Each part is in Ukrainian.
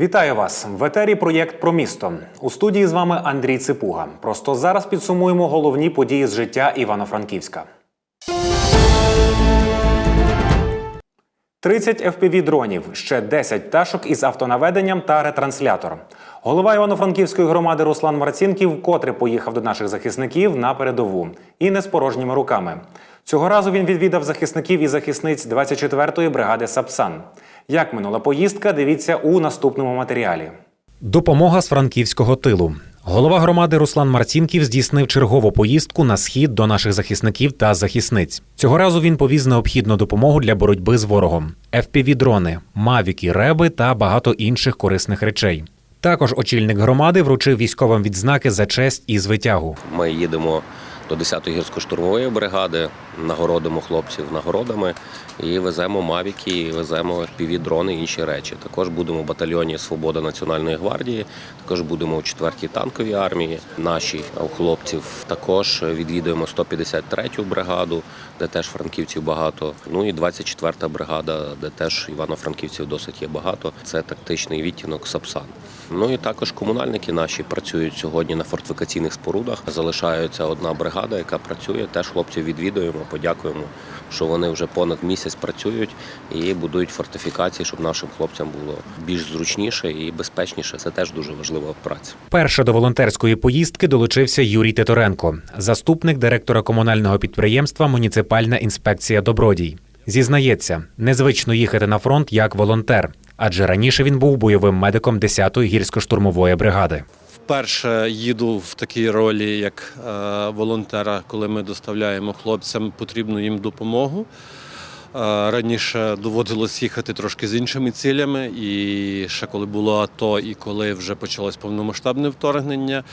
Вітаю вас в етері. Проєкт про місто у студії з вами Андрій Ципуга. Просто зараз підсумуємо головні події з життя Івано-Франківська. 30 fpv дронів, ще 10 пташок із автонаведенням та ретранслятор. Голова Івано-Франківської громади Руслан Марцінків вкотре поїхав до наших захисників на передову і не з порожніми руками. Цього разу він відвідав захисників і захисниць 24-ї бригади Сапсан. Як минула поїздка, дивіться у наступному матеріалі. Допомога з франківського тилу. Голова громади Руслан Марцінків здійснив чергову поїздку на схід до наших захисників та захисниць. Цього разу він повіз необхідну допомогу для боротьби з ворогом: FPV-дрони, мавіки, реби та багато інших корисних речей. Також очільник громади вручив військовим відзнаки за честь і звитягу. Ми їдемо до 10-ї гірсько-штурмової бригади, нагородимо хлопців нагородами і веземо мавіки, і веземо FPV-дрони і інші речі. Також будемо в батальйоні Свобода Національної гвардії, також будемо у 4-й танковій армії. Наші хлопців також відвідуємо 153-ю бригаду, де теж франківців багато. Ну і 24-та бригада, де теж івано-франківців досить є багато. Це тактичний відтінок Сапсан. Ну і також комунальники наші працюють сьогодні на фортифікаційних спорудах. Залишається одна бригада, яка працює. Теж хлопців відвідуємо, подякуємо, що вони вже понад місяць працюють і будують фортифікації, щоб нашим хлопцям було більш зручніше і безпечніше. Це теж дуже важлива праця. Перше до волонтерської поїздки долучився Юрій Титоренко, заступник директора комунального підприємства Муніципальна інспекція Добродій. Зізнається, незвично їхати на фронт як волонтер, адже раніше він був бойовим медиком 10-ї гірсько-штурмової бригади. Вперше їду в такій ролі, як е, волонтера, коли ми доставляємо хлопцям потрібну їм допомогу. Е, Раніше доводилось їхати трошки з іншими цілями, і ще коли було АТО, і коли вже почалось повномасштабне вторгнення.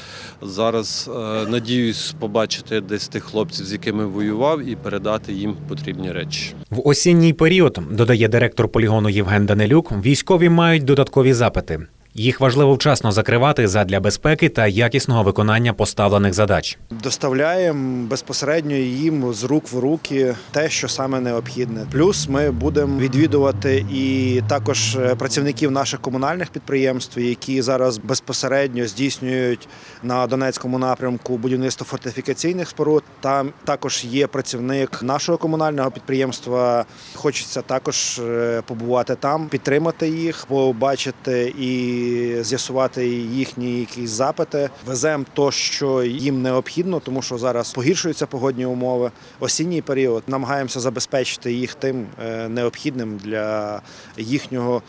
Зараз е, надіюсь побачити десь тих хлопців, з якими воював, і передати їм потрібні речі. В осінній період, додає директор полігону Євген Данилюк, військові мають додаткові запити. Їх важливо вчасно закривати задля безпеки та якісного виконання поставлених задач. Доставляємо безпосередньо їм з рук в руки те, що саме необхідне. Плюс ми будемо відвідувати і також е, працівників наших комунальних підприємств, які зараз безпосередньо здійснюють на Донецькому напрямку будівництво фортифікаційних споруд. Там також є працівник нашого комунального підприємства. Хочеться також е, побувати там, підтримати їх, побачити і з'ясувати їхні якісь запити. Веземо то, що їм необхідно, тому що зараз погіршуються погодні умови. Осінній період намагаємося забезпечити їх тим е, необхідним для їхнього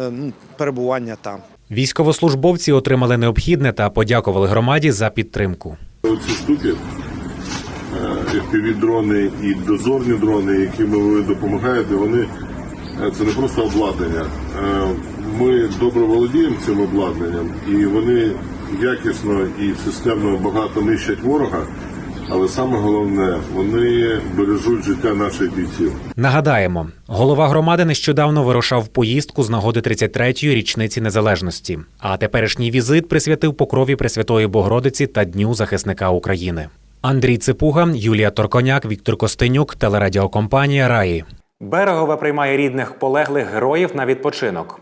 е, ну, перебування там. Військовослужбовці отримали необхідне та подякували громаді за підтримку. Ці штуки, FPV-дрони і дозорні дрони, якими ви допомагаєте, вони е, це не просто обладнання. Ми добре володіємо цим обладнанням, і вони якісно і системно багато нищать ворога. Але саме головне, вони бережуть життя наших бійців. Нагадаємо, голова громади нещодавно вирушав в поїздку з нагоди 33-ї річниці незалежності. А теперішній візит присвятив покрові Пресвятої Богородиці та Дню захисника України. Андрій Ципуга, Юлія Торконяк, Віктор Костенюк, телерадіокомпанія Раї. Берегове приймає рідних полеглих героїв на відпочинок.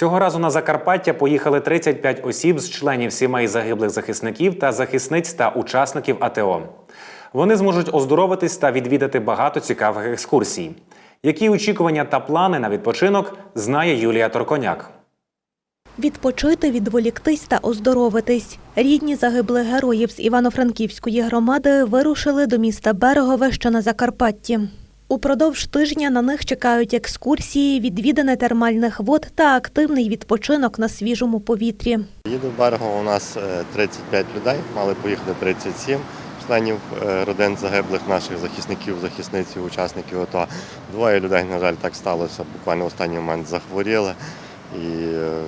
Цього разу на Закарпаття поїхали 35 осіб з членів сімей загиблих захисників та захисниць та учасників АТО. Вони зможуть оздоровитись та відвідати багато цікавих екскурсій. Які очікування та плани на відпочинок знає Юлія Торконяк. Відпочити, відволіктись та оздоровитись. Рідні загиблих героїв з Івано-Франківської громади вирушили до міста Берегове, що на Закарпатті. Упродовж тижня на них чекають екскурсії, відвідини термальних вод та активний відпочинок на свіжому повітрі. Їду в Берегово, у нас е, 35 людей, мали поїхати 37 членів е, родин загиблих наших захисників, захисниць, учасників АТО. Двоє людей, на жаль, так сталося, буквально в останній момент захворіли. І е,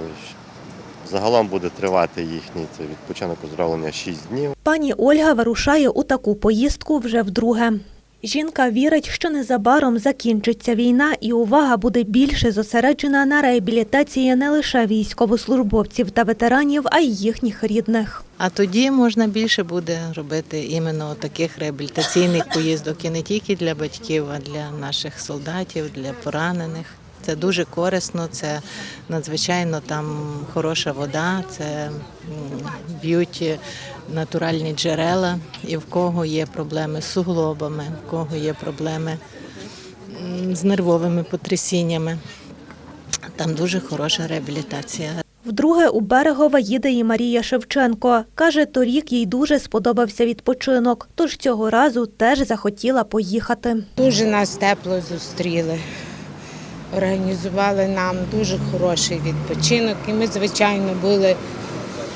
загалом буде тривати їхній цей відпочинок оздоровлення 6 днів. Пані Ольга вирушає у таку поїздку вже вдруге. Жінка вірить, що незабаром закінчиться війна і увага буде більше зосереджена на реабілітації не лише військовослужбовців та ветеранів, а й їхніх рідних. А тоді можна більше буде робити іменно таких реабілітаційних поїздок і не тільки для батьків, а для наших солдатів, для поранених. Це дуже корисно, це надзвичайно там хороша вода, це б'ють натуральні джерела, і в кого є проблеми з суглобами, в кого є проблеми з нервовими потрясіннями. Там дуже хороша реабілітація. Вдруге у Берегове їде і Марія Шевченко. Каже, торік їй дуже сподобався відпочинок, тож цього разу теж захотіла поїхати. Дуже нас тепло зустріли. Організували нам дуже хороший відпочинок, і ми, звичайно, були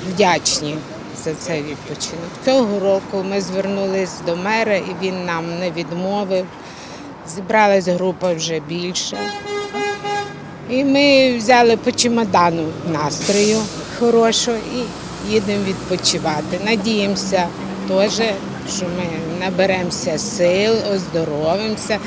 вдячні за цей відпочинок. Цього року ми звернулись до мера, і він нам не відмовив. Зібралась група вже більше. І ми взяли по чемодану настрою хорошого і їдемо відпочивати. Надіємося теж, що ми наберемося сил, оздоровимося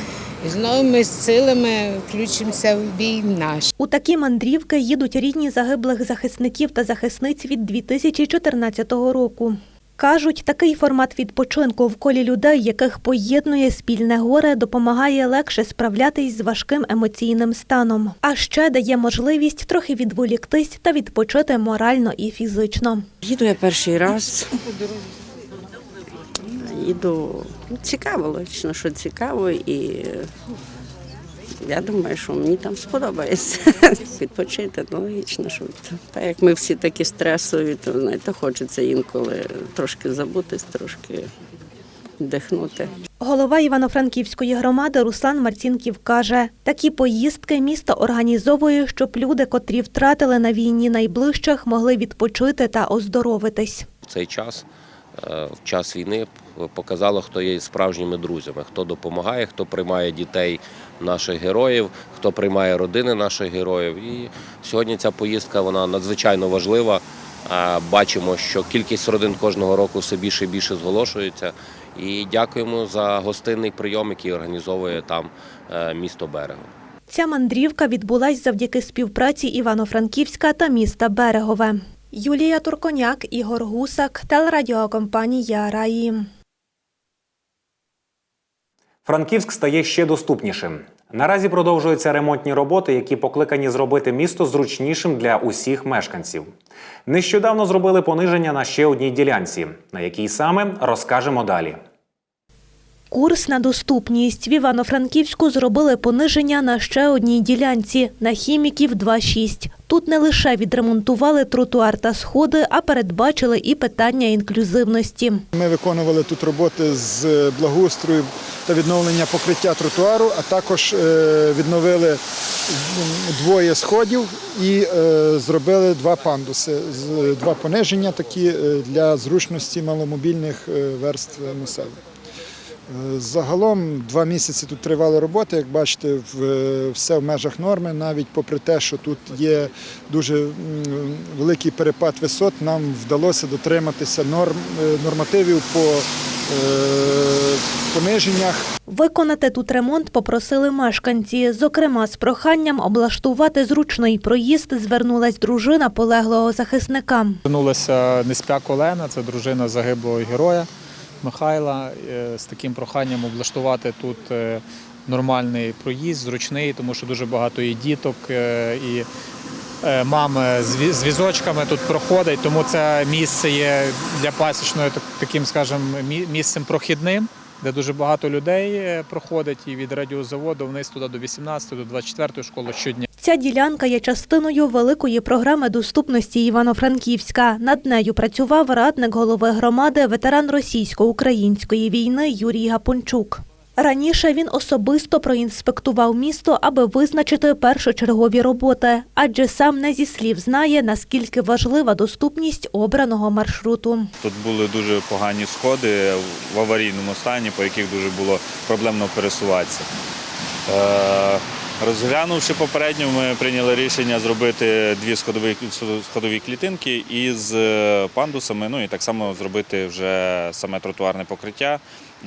з новими силами включимося в бій наш. У такі мандрівки їдуть рідні загиблих захисників та захисниць від 2014 року. Кажуть, такий формат відпочинку в колі людей, яких поєднує спільне горе, допомагає легше справлятись з важким емоційним станом, а ще дає можливість трохи відволіктись та відпочити морально і фізично. Їду я перший раз. Їду ну, цікаво, логічно, що цікаво, і я думаю, що мені там сподобається відпочити. Ну, логічно, що так як ми всі такі стресові, то знаєте, хочеться інколи трошки забутись, трошки вдихнути. Голова Івано-Франківської громади Руслан Марцінків каже, такі поїздки місто організовує, щоб люди, котрі втратили на війні найближчих, могли відпочити та оздоровитись. В цей час, в час війни, показало, хто є справжніми друзями, хто допомагає, хто приймає дітей наших героїв, хто приймає родини наших героїв. І сьогодні ця поїздка вона надзвичайно важлива. Е, Бачимо, що кількість родин кожного року все більше і більше зголошується. І дякуємо за гостинний прийом, який організовує там е, місто Берего. Ця мандрівка відбулась завдяки співпраці Івано-Франківська та міста Берегове. Юлія Турконяк, Ігор Гусак, телерадіокомпанія Раї. Франківськ стає ще доступнішим. Наразі продовжуються ремонтні роботи, які покликані зробити місто зручнішим для усіх мешканців. Нещодавно зробили пониження на ще одній ділянці, на якій саме розкажемо далі. Курс на доступність в Івано-Франківську зробили пониження на ще одній ділянці на хіміків 2.6. Тут не лише відремонтували тротуар та сходи, а передбачили і питання інклюзивності. Ми виконували тут роботи з благоустрою та відновлення покриття тротуару, а також е, відновили двоє сходів і е, зробили два пандуси, два пониження такі е, для зручності маломобільних е, верств населення. Е, Загалом два місяці тут тривали роботи. Як бачите, е, все в межах норми, навіть попри те, що тут є дуже великий перепад висот, нам вдалося дотриматися норм е, нормативів по пониженнях. Виконати тут ремонт попросили мешканці. Зокрема, з проханням облаштувати зручний проїзд звернулась дружина полеглого захисника. Звернулася Неспяк Олена, це дружина загиблого героя Михайла, е, з таким проханням облаштувати тут е, нормальний проїзд, зручний, тому що дуже багато і діток, е, і е, мами з візочками тут проходить, тому це місце є для пасічної таким, скажімо, місцем прохідним. Де дуже багато людей е, проходить і від радіозаводу вниз туди до 18 до 24 школи щодня. Ця ділянка є частиною великої програми доступності Івано-Франківська. Над нею працював радник голови громади, ветеран російсько-української війни Юрій Гапончук. Раніше він особисто проінспектував місто, аби визначити першочергові роботи, адже сам не зі слів знає, наскільки важлива доступність обраного маршруту. Тут були дуже погані сходи в аварійному стані, по яких дуже було проблемно пересуватися. Розглянувши попередньо, ми прийняли рішення зробити дві сходові, клітинки із е, пандусами, ну і так само зробити вже саме тротуарне покриття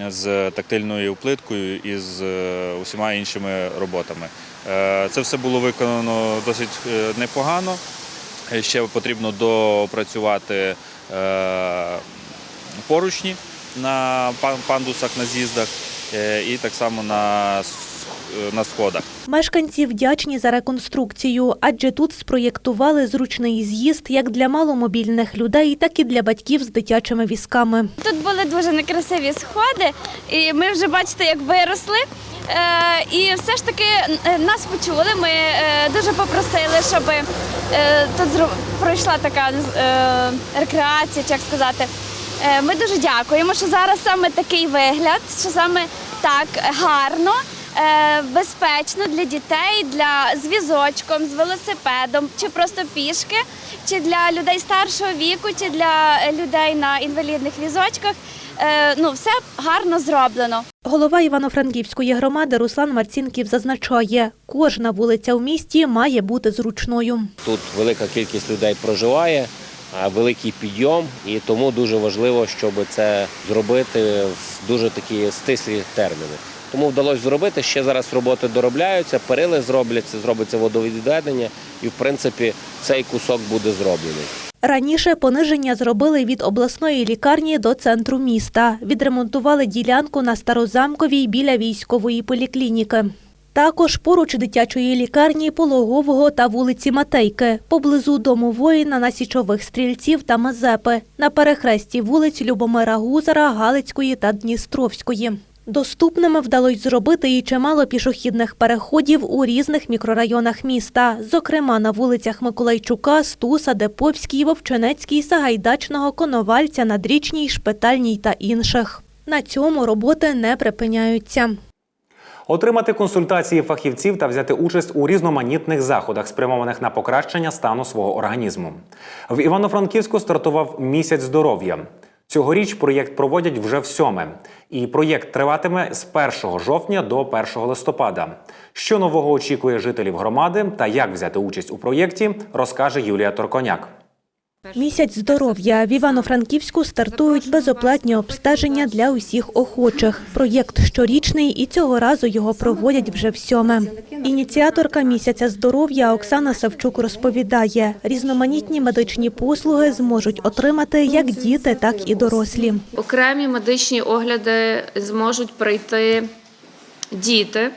з тактильною плиткою і з е, усіма іншими роботами. Е, Це все було виконано досить непогано. Ще потрібно доопрацювати е, поручні на пандусах на з'їздах і так само на на сходах. Мешканці вдячні за реконструкцію, адже тут спроєктували зручний з'їзд як для маломобільних людей, так і для батьків з дитячими візками. Тут були дуже некрасиві сходи, і ми вже бачите, як виросли. Е, і все ж таки е, нас почули. Ми е, дуже попросили, щоб е, тут пройшла така е, рекреація, як сказати. Е, ми дуже дякуємо, що зараз саме такий вигляд, що саме так гарно. Е, Безпечно для дітей, для з візочком, з велосипедом, чи просто пішки, чи для людей старшого віку, чи для е, людей на інвалідних візочках. Е, Ну, все гарно зроблено. Голова Івано-Франківської громади Руслан Марцінків зазначає, кожна вулиця у місті має бути зручною. Тут велика кількість людей проживає, великий підйом, і тому дуже важливо, щоб це зробити в дуже такі стислі терміни. Тому вдалося зробити. Ще зараз роботи доробляються, перили зробляться, зробиться водовідведення, і в принципі цей кусок буде зроблений. Раніше пониження зробили від обласної лікарні до центру міста. Відремонтували ділянку на Старозамковій біля військової поліклініки. Також поруч дитячої лікарні Пологового та вулиці Матейки, поблизу дому воїна на січових стрільців та Мазепи, на перехресті вулиць Любомира Гузара, Галицької та Дністровської. Доступними вдалося зробити і чимало пішохідних переходів у різних мікрорайонах міста, зокрема на вулицях Миколайчука, Стуса, Деповській, Вовчинецькій, Сагайдачного, Коновальця, Надрічній, Шпитальній та інших. На цьому роботи не припиняються. Отримати консультації фахівців та взяти участь у різноманітних заходах, спрямованих на покращення стану свого організму. В Івано-Франківську стартував місяць здоров'я. Цьогоріч проєкт проводять вже в сьоме, і проєкт триватиме з 1 жовтня до 1 листопада. Що нового очікує жителів громади та як взяти участь у проєкті, розкаже Юлія Торконяк. Місяць здоров'я в Івано-Франківську стартують безоплатні обстеження для усіх охочих. Проєкт щорічний і цього разу його проводять вже в сьоме. Ініціаторка місяця здоров'я Оксана Савчук розповідає, різноманітні медичні послуги зможуть отримати як діти, так і дорослі. Окремі медичні огляди зможуть пройти діти,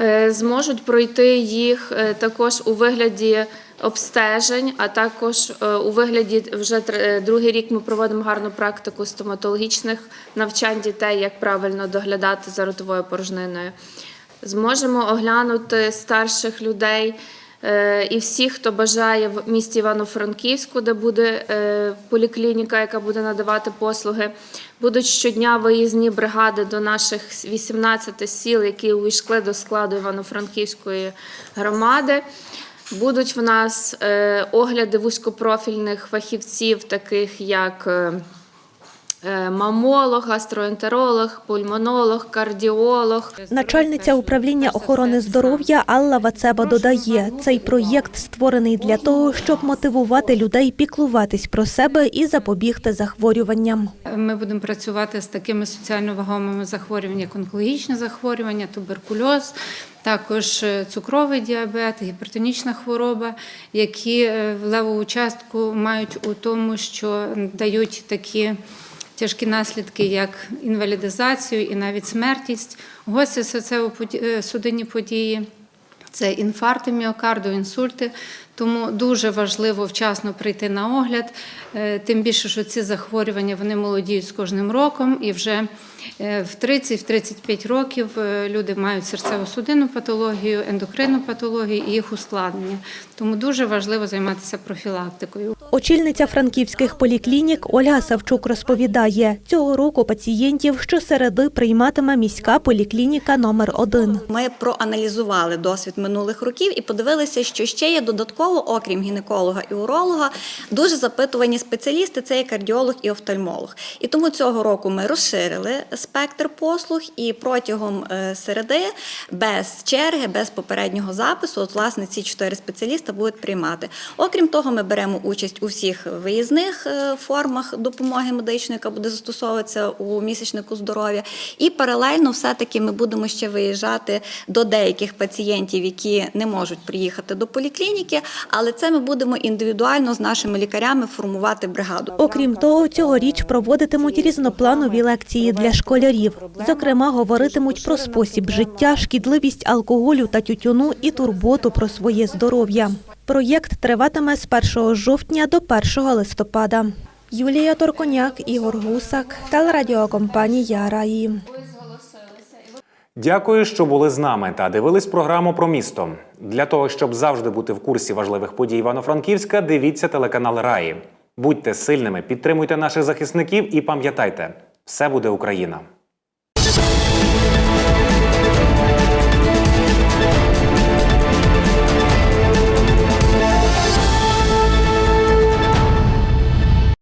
е, зможуть пройти їх е, також у вигляді обстежень, а також е, у вигляді вже другий рік ми проводимо гарну практику стоматологічних навчань дітей, як правильно доглядати за ротовою порожниною. Зможемо оглянути старших людей е, і всіх, хто бажає в місті Івано-Франківську, де буде е, поліклініка, яка буде надавати послуги. Будуть щодня виїзні бригади до наших 18 сіл, які увійшли до складу Івано-Франківської громади. Будуть в нас е, огляди вузькопрофільних фахівців, таких як мамолог, гастроентеролог, пульмонолог, кардіолог. Начальниця управління охорони здоров'я Алла Вацеба додає, цей проєкт створений для того, щоб мотивувати людей піклуватись про себе і запобігти захворюванням. Ми будемо працювати з такими соціально вагомими захворюваннями, як онкологічне захворювання, туберкульоз, також е, цукровий діабет, гіпертонічна хвороба, які е, в левову частку мають у тому, що дають такі тяжкі наслідки, як інвалідизацію і навіть смертність, гості серцево-судинні події. Це інфаркти міокарду, інсульти. Тому дуже важливо вчасно прийти на огляд. Е, Тим більше, що ці захворювання вони молодіють з кожним роком, і вже е, в 30-35 років е, люди мають серцево-судинну патологію, ендокринну патологію і їх ускладнення. Тому дуже важливо займатися профілактикою. Очільниця франківських поліклінік Ольга Савчук розповідає, цього року пацієнтів щосереди прийматиме міська поліклініка номер 1 Ми проаналізували досвід минулих років і подивилися, що ще є додатково, окрім гінеколога і уролога, дуже запитувані спеціалісти це є кардіолог і офтальмолог. І тому цього року ми розширили спектр послуг і протягом е, середи без черги, без попереднього запису, от власне ці чотири спеціаліста будуть приймати. Окрім того, ми беремо участь у всіх виїзних е, формах допомоги медичної, яка буде застосовуватися у місячнику здоров'я. І паралельно все-таки ми будемо ще виїжджати до деяких пацієнтів, які не можуть приїхати до поліклініки, але це ми будемо індивідуально з нашими лікарями формувати бригаду. Окрім того, цьогоріч проводитимуть різнопланові лекції для школярів. Зокрема, говоритимуть про спосіб життя, шкідливість алкоголю та тютюну і турботу про своє здоров'я. Проєкт триватиме з 1 жовтня до 1 листопада. Юлія Торконяк, Ігор Гусак, телерадіокомпанія Раї. Дякую, що були з нами та дивились програму про місто. Для того, щоб завжди бути в курсі важливих подій Івано-Франківська, дивіться телеканал Раї. Будьте сильними, підтримуйте наших захисників і пам'ятайте, все буде Україна.